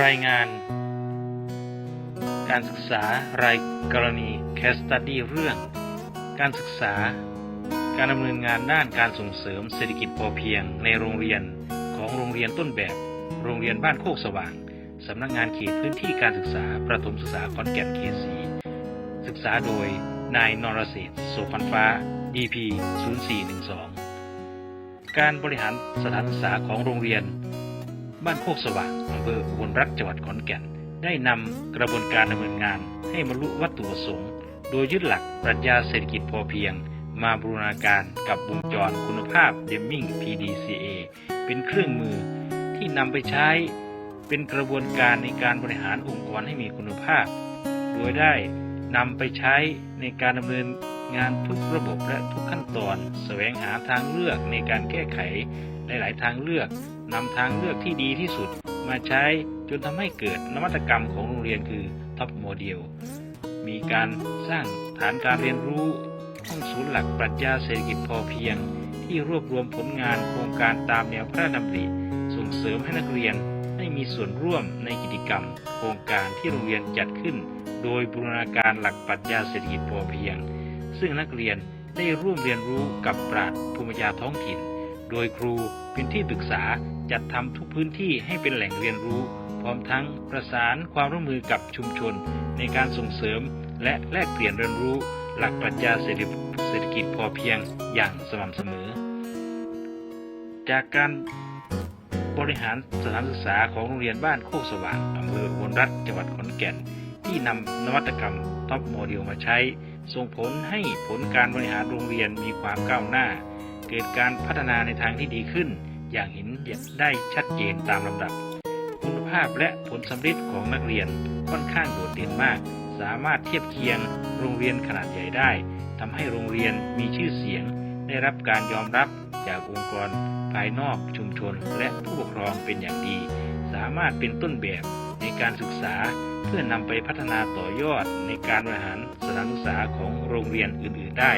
รายงาน การศึกษารายกรณี Case Study เรื่อง การศึกษา การดำเนินงานด้านการส่งเสริมเศรษฐกิจพอเพียงในโรงเรียนของโรงเรียนต้นแบบ โรงเรียนบ้านโคกสว่าง สำนักงานเขตพื้นที่การศึกษา ประถมศึกษาขอนแก่นเขตสีศึกษาโดยนายนรเศษโสพันฟ้า DP 0412 การบริหารสถานศึกษาของโรงเรียน บ้านโคกสว่างอำเภออุบลรัฐจังหวัดขอนแก่น ได้นำกระบวนการดำเนินงานให้บรรลุวัตถุประสงค์ โดยยึดหลักปรัชญาเศรษฐกิจพอเพียง มาบูรณาการกับวงจรคุณภาพเดมมิง PDCA เป็นเครื่องมือที่นำไปใช้เป็นกระบวนการในการบริหารองค์กรให้มีคุณภาพ โดยได้นำไปใช้ในการดำเนินงานทุกระบบและทุกขั้นตอน แสวงหาทางเลือกในการแก้ไขหลาย ๆ ทางเลือก นำทางเลือกที่ดีที่สุดมาใช้จนทำให้เกิดนวัตกรรมของโรงเรียนคือท็อปโมเดลมีการสร้างฐานการเรียนรู้ห้องศูนย์หลักปรัชญาเศรษฐกิจพอเพียง ที่รวบรวมผลงานโครงการตามแนวพระราชดำริส่งเสริมให้นักเรียนได้มีส่วนร่วมในกิจกรรม โครงการที่โรงเรียนจัดขึ้น โดยบูรณาการหลักปรัชญาเศรษฐกิจพอเพียง ซึ่งนักเรียนได้ร่วมเรียนรู้กับปราชญ์ภูมิปัญญาท้องถิ่น โดยครูเป็นที่ปรึกษา จัดทำทุกพื้นที่ให้เป็นแหล่งเรียนรู้ พร้อมทั้งประสานความร่วมมือกับชุมชน ในการส่งเสริมและแลกเปลี่ยนเรียนรู้ หลักปรัชญาเศรษฐกิจพอเพียงอย่างสม่ำเสมอ จากการบริหารสถานศึกษาของโรงเรียนบ้านโคกสว่างอำเภออุบลรัฐจังหวัดขอนแก่น ที่นำนวัตกรรมท็อปโมเดลมาใช้ ส่งผลให้ผลการบริหารโรงเรียนมีความก้าวหน้า เกิดการพัฒนาในทางที่ดีขึ้น อย่างเห็นได้ชัดเจนตามลำดับ คุณภาพและผลสำเร็จของนักเรียนค่อนข้างโดดเด่นมาก สามารถเทียบเคียงโรงเรียนขนาดใหญ่ได้ทำให้โรงเรียนมีชื่อเสียง ได้รับการยอมรับจากองค์กร ภายนอกชุมชน และผู้ปกครองเป็นอย่างดี สามารถเป็นต้นแบบในการศึกษาเพื่อนำไปพัฒนาต่อยอดในการบริหารสถานศึกษาของโรงเรียนอื่น ๆ ได้